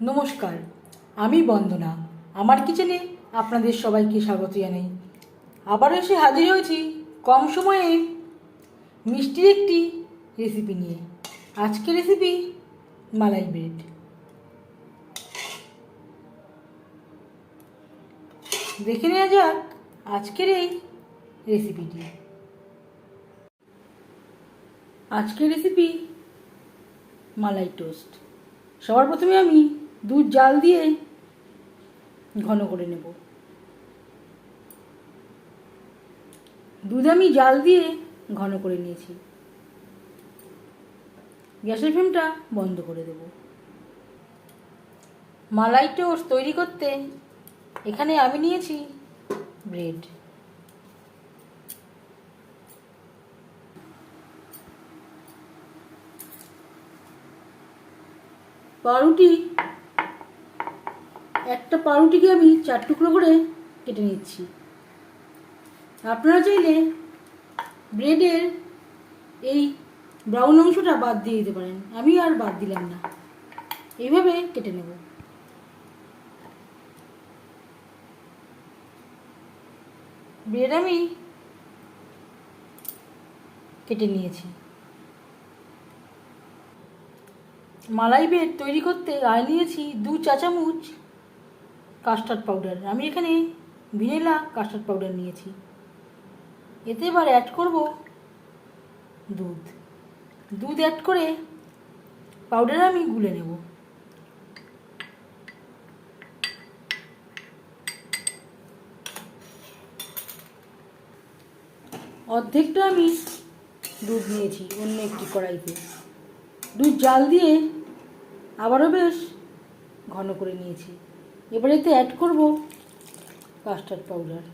নমস্কার, আমি বন্দনা। আমার কিচেনে আপনাদের সবাইকে স্বাগত জানাই। আবার এসে হাজির হয়েছি কম সময়ে মিষ্টির একটি রেসিপি নিয়ে। আজকের রেসিপি মালাই ব্রেড দেখে নেওয়া যাক আজকের এই রেসিপিটি আজকের রেসিপি মালাই টোস্ট সবার প্রথমে আমি দুধ জাল দিয়ে ঘন করে নেব। দুধ আমি জাল দিয়ে ঘন করে নিয়েছি। গ্যাসের ফ্লেমটা বন্ধ করে দেব। মালাই টোস্ট তৈরি করতে এখানে আমি নিয়েছি ব্রেড। পাউরুটি একটা পাউরুটিকে আমি চার টুকরো করে কেটে নিচ্ছি। আপনারা চাইলে ব্রেডের এই ব্রাউন অংশটা বাদ দিয়ে দিতে পারেন। আমি আর বাদ দিলাম না। এইভাবে কেটে নেব। ব্রেড আমি কেটে নিয়েছি। মালাই ব্রেড তৈরি করতে আর নিয়েছি দু চা চামচ কাস্টার্ড পাউডার আমি এখানে ভিনেলা কাস্টার্ড পাউডার নিয়েছি। এতে এবার অ্যাড করব দুধ। দুধ অ্যাড করে পাউডার আমি গুলে নেব। অর্ধেকটা আমি দুধ নিয়েছি অন্য একটি কড়াইতে। দুধ জাল দিয়ে আবারও বেশ ঘন করে নিয়েছি। এবার এতে অ্যাড করব কাস্টার্ড পাউডার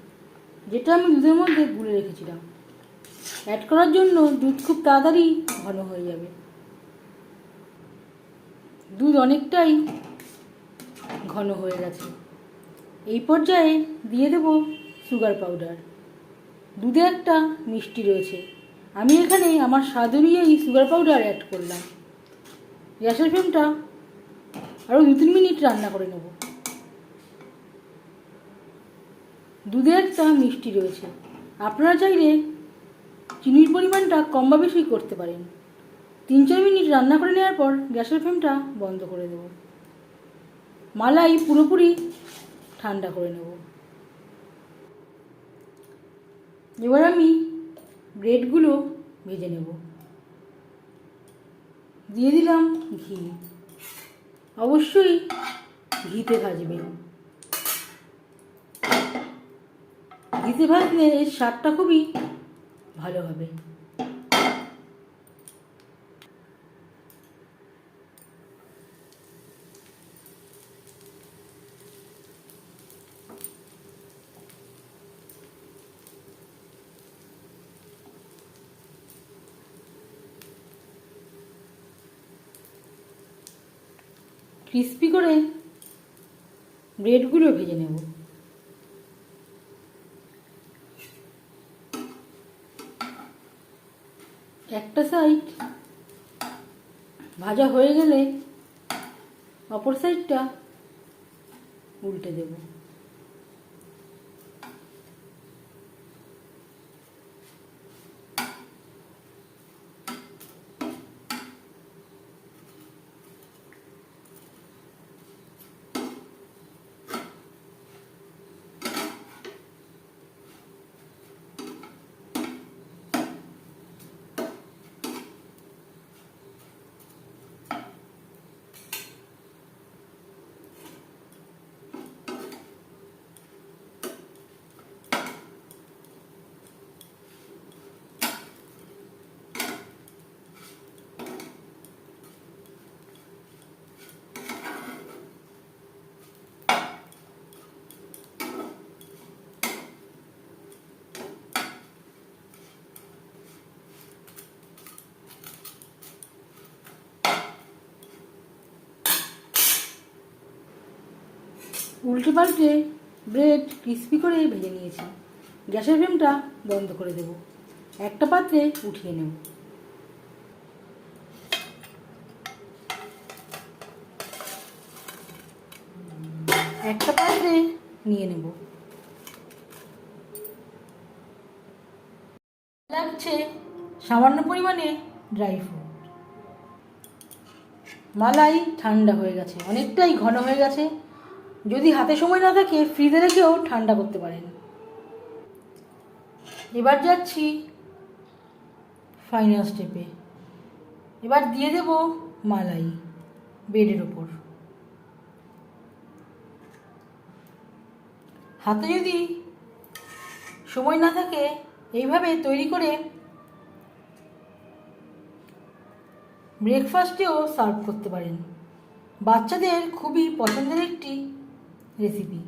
যেটা আমি দুধের মধ্যে গুলে রেখেছিলাম। অ্যাড করার জন্য দুধ খুব তাড়াতাড়ি ঘন হয়ে যাবে। দুধ অনেকটাই ঘন হয়ে গেছে। এই পর্যায়ে দিয়ে দেব সুগার পাউডার দুধে একটা মিষ্টি রয়েছে। আমি এখানে আমার স্বাদ অনুযায়ী সুগার পাউডার অ্যাড করলাম। গ্যাসের ফ্লেমটা আরও দু তিন মিনিট রান্না করে নেব। দুধে একটা মিষ্টি রয়েছে। আপনারা চাইলে চিনির পরিমাণটা কম বা বেশি করতে পারেন। তিন চার মিনিট রান্না করে নেওয়ার পর গ্যাসের ফ্লেমটা বন্ধ করে দেব। মালাই পুরোপুরি ঠান্ডা করে নেব। এবার আমি ব্রেডগুলো ভেজে নেব। দিয়ে দিলাম ঘি। অবশ্যই ঘিতে ভাজবেন। ঘিতে ভাজলে এর স্বাদটা খুবই ভালো হবে। ক্রিস্পি করে ব্রেডগুলো ভেজে নেব। একটা সাইড ভাজা হয়ে গেলে অপর সাইডটা উল্টে দেব। উল্টে পাল্টে ব্রেড ক্রিস্পি করে ভেজে নিয়েছি। গ্যাসের ফ্লেমটা বন্ধ করে দেব। একটা পাত্রে উঠিয়ে নেব। একটা পাত্রে নিয়ে নেব। লাগছে সামান্য পরিমাণে ড্রাই ফ্রুট মালাই ঠান্ডা হয়ে গেছে, অনেকটাই ঘন হয়ে গেছে। যদি হাতে সময় না থাকে ফ্রিজে রেখেও ঠান্ডা করতে পারেন। এবার যাচ্ছি ফাইনাল স্টেপে এবার দিয়ে দেব মালাই বেডের ওপর। হাতে যদি সময় না থাকে, এইভাবে তৈরি করে ব্রেকফাস্টেও সার্ভ করতে পারেন। বাচ্চাদের খুবই পছন্দের একটি রেসিপি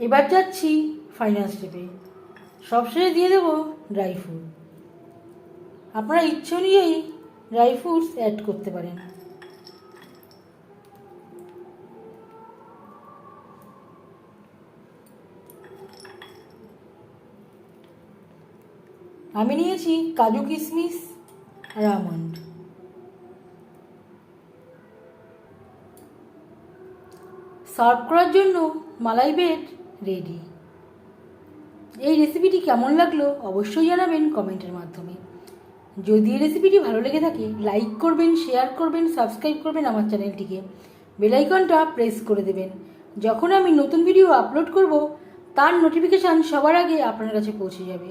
এবার যাচ্ছি ফাইনাল স্টেপে সবশেষে দিয়ে দেব ড্রাই ফ্রুট আপনারা ইচ্ছে অনুযায়ী ড্রাই ফ্রুটস অ্যাড করতে পারেন। আমি নিয়েছি কাজু কিশমিশ আর আমন্ড সার্ভ করার জন্য মালাই বেড রেডি। এই রেসিপিটি কেমন লাগল অবশ্যই জানাবেন কমেন্টের মাধ্যমে। যদি এই রেসিপিটি ভালো লেগে থাকে, লাইক করবেন, শেয়ার করবেন, সাবস্ক্রাইব করবেন আমার চ্যানেলটিকে। বেলাইকনটা প্রেস করে দেবেন। যখন আমি নতুন ভিডিও আপলোড করব, তার নোটিফিকেশান সবার আগে আপনার কাছে পৌঁছে যাবে।